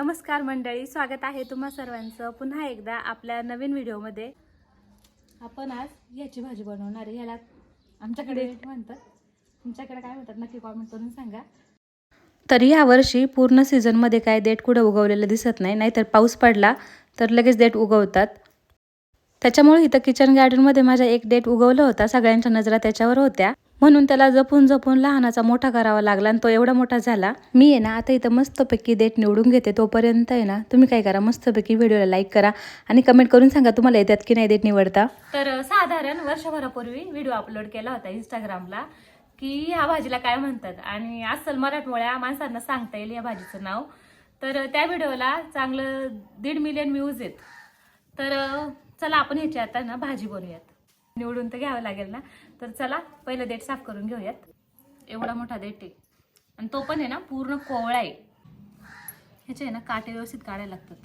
नमस्कार मंडळी स्वागत आहे तुम्हा सर्वांचं पुन्हा एकदा आपल्या नवीन व्हिडिओमध्ये. आपण आज याची भाजी बनवणार आहे. ह्याला आमच्याकडे म्हणतात. तुमच्याकडे काय म्हणतात नक्की कॉमेंट करून सांगा. तर या वर्षी पूर्ण सीझनमध्ये काय देठ कुठं उगवलेलं दिसत नाही नाहीतर पाऊस पडला तर लगेच देठ उगवतात. त्याच्यामुळे इथं किचन गार्डनमध्ये माझ्या एक डेट उगवलं होता. सगळ्यांच्या नजरा त्याच्यावर होत्या. म्हणून त्याला जपून जपून लहानाचा मोठा करावा लागला आणि तो एवढा मोठा झाला मी आहे ना आता इथं मस्तपैकी डेट निवडून घेते. तोपर्यंत आहे ना तुम्ही काय करा मस्तपैकी व्हिडिओला लाईक करा आणि कमेंट करून सांगा तुम्हाला येतात की नाही डेट निवडता. तर साधारण वर्षभरापूर्वी व्हिडिओ अपलोड केला होता इंस्टाग्रामला की ह्या भाजीला काय म्हणतात आणि अस्सल मराठमोळ्या माणसांना सांगता येईल या भाजीचं नाव. तर त्या व्हिडिओला चांगलं दीड मिलियन व्ह्यूज आहेत. तर चला आपण ह्याची आता ना भाजी बनवूयात निवडून तर घ्यावं लागेल ना. तर चला पहिलं देठ साफ करून घेऊयात. एवढा मोठा देठ आहे. आणि तो पण आहे ना पूर्ण कोवळा आहे. ह्याचे आहे ना काटे व्यवस्थित काढायला लागतात.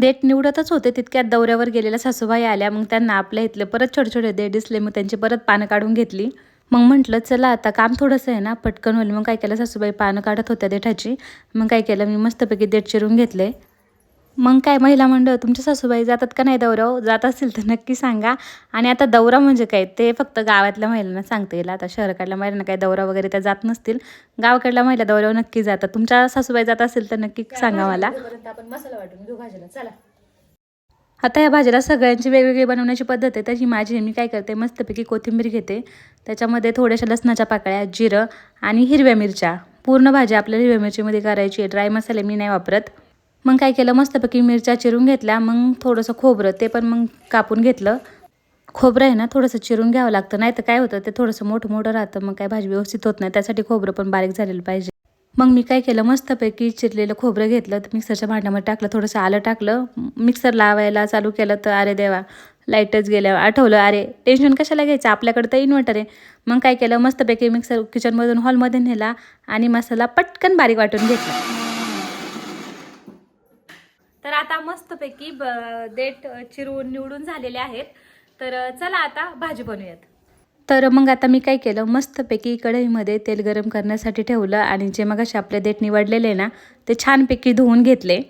देठ निवडतच होते तितक्यात दौऱ्यावर गेलेल्या सासूबाई आल्या. मग त्यांना आपल्या इथले परत छोटे छोटे देठ दिसले. मग त्यांची परत पानं काढून घेतली. मग म्हटलं चला आता काम थोडंसं आहे ना पटकन होईल. मग काय केलं सासूबाई पानं काढत होत्या देठाची. मग काय केलं मी मस्तपैकी देठ चिरून घेतले. मग काय महिला मंडळ तुमच्या सासूबाई जातात का नाही दौऱ्यावर? जात असतील तर नक्की सांगा. आणि आता दौरा म्हणजे काय? ते फक्त गावातल्या महिलांना सांगता येईल. आता शहराकडल्या महिलांना काय दौरा वगैरे त्या जात नसतील. गावाकडल्या महिला दौऱ्यावर नक्की जातात. तुमच्या सासूबाई जात असेल तर नक्की सांगा मला. आपण मसाला वाटून घेऊ भाजीला चला. आता या भाजीला सगळ्यांची वेगवेगळी बनवण्याची पद्धत आहे. तशी माझी. मी काय करते? मस्तपैकी कोथिंबीर घेते. त्याच्यामध्ये थोड्याशा लसणाच्या पाकळ्या जिरं आणि हिरव्या मिरच्या. पूर्ण भाजी आपल्याला हिरव्या मिरचीमध्ये करायची आहे. ड्राय मसाले मी नाही वापरत. मग काय केलं? मस्तपैकी मिरच्या चिरून घेतल्या. मग थोडंसं खोबरं ते पण मग कापून घेतलं. खोबरं आहे ना थोडंसं चिरून घ्यावं लागतं. नाही तर काय होतं ते थोडंसं मोठं मोठं राहतं. मग काय भाजी व्यवस्थित होत नाही. त्यासाठी खोबरं पण बारीक झालेलं पाहिजे. मग मी काय केलं? मस्तपैकी चिरलेलं खोबरं घेतलं. तर मिक्सरच्या भांड्यामध्ये टाकलं. थोडंसं आलं टाकलं. मिक्सर लावायला चालू केलं तर अरे देवा लाईटच गेल्या आठवलं. अरे टेन्शन कशाला घ्यायचं? आपल्याकडे तर इन्व्हर्टर आहे. मग काय केलं? मस्तपैकी मिक्सर किचनमधून हॉलमध्ये नेला आणि मसाला पटकन बारीक वाटून घेतला. तर आता मस्तपैकी ब- देठ चिरून निवडून झालेले आहेत. तर चला आता भाजी बनवूयात. तर मग आता मी काय केलं मस्तपैकी कढईमध्ये तेल गरम करण्यासाठी ठेवलं आणि जे मग असे आपले देठ निवडलेले ना ते छानपैकी धुवून घेतले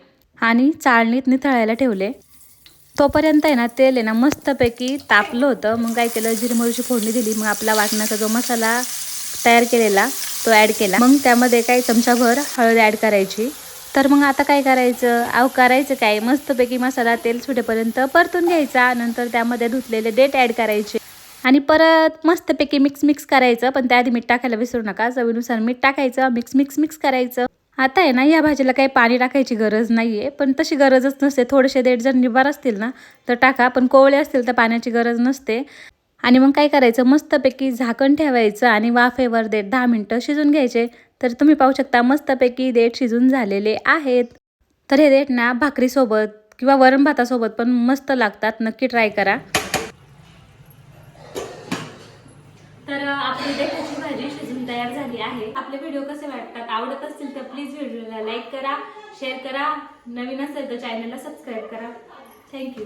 आणि चाळणीत निथळायला ठेवले. तोपर्यंत आहे ना तेल आहे ना मस्तपैकी तापलं होतं. मग काय केलं जिरमोरीची फोडणी दिली. मग आपला वाटण्याचा जो मसाला तयार केलेला तो ॲड केला. मग त्यामध्ये काही चमचाभर हळद ॲड करायची. तर मग आता काय करायचं? अव करायचं काय? मस्तपैकी मसाला तेल सुटेपर्यंत परतून घ्यायचा. नंतर त्यामध्ये धुतलेले डेट ॲड करायचे. आणि परत मस्तपैकी मिक्स मिक्स करायचं. पण त्याआधी मीठ टाकायला विसरू नका. चवीनुसार मीठ टाकायचं. मिक्स मिक्स मिक्स करायचं. आता आहे ना या भाजीला काही पाणी टाकायची गरज नाही आहे पण तशी गरजच नसते. थोडेसे देठ जर निबार असतील ना तर टाका. पण कोवळे असतील तर पाण्याची गरज नसते. आणि मग काय करायचं? मस्तपैकी झाकण ठेवायचं. आणि वाफेवर देठ दहा मिनटं शिजून घ्यायचे. तर तुम्ही पाहू शकता मस्तपैकी देठ शिजून झालेले आहेत. तर हे देठ ना भाकरीसोबत किंवा वरण भातासोबत पण मस्त लागतात. नक्की ट्राय करा. तर आपली देठाची भाजी शिजून तयार झाली आहे. आपले व्हिडिओ कसे वाटतात आवडत असतील तर प्लीज व्हिडिओला लाईक करा शेअर करा. नवीन असेल तर चॅनलला सबस्क्राईब करा. थँक्यू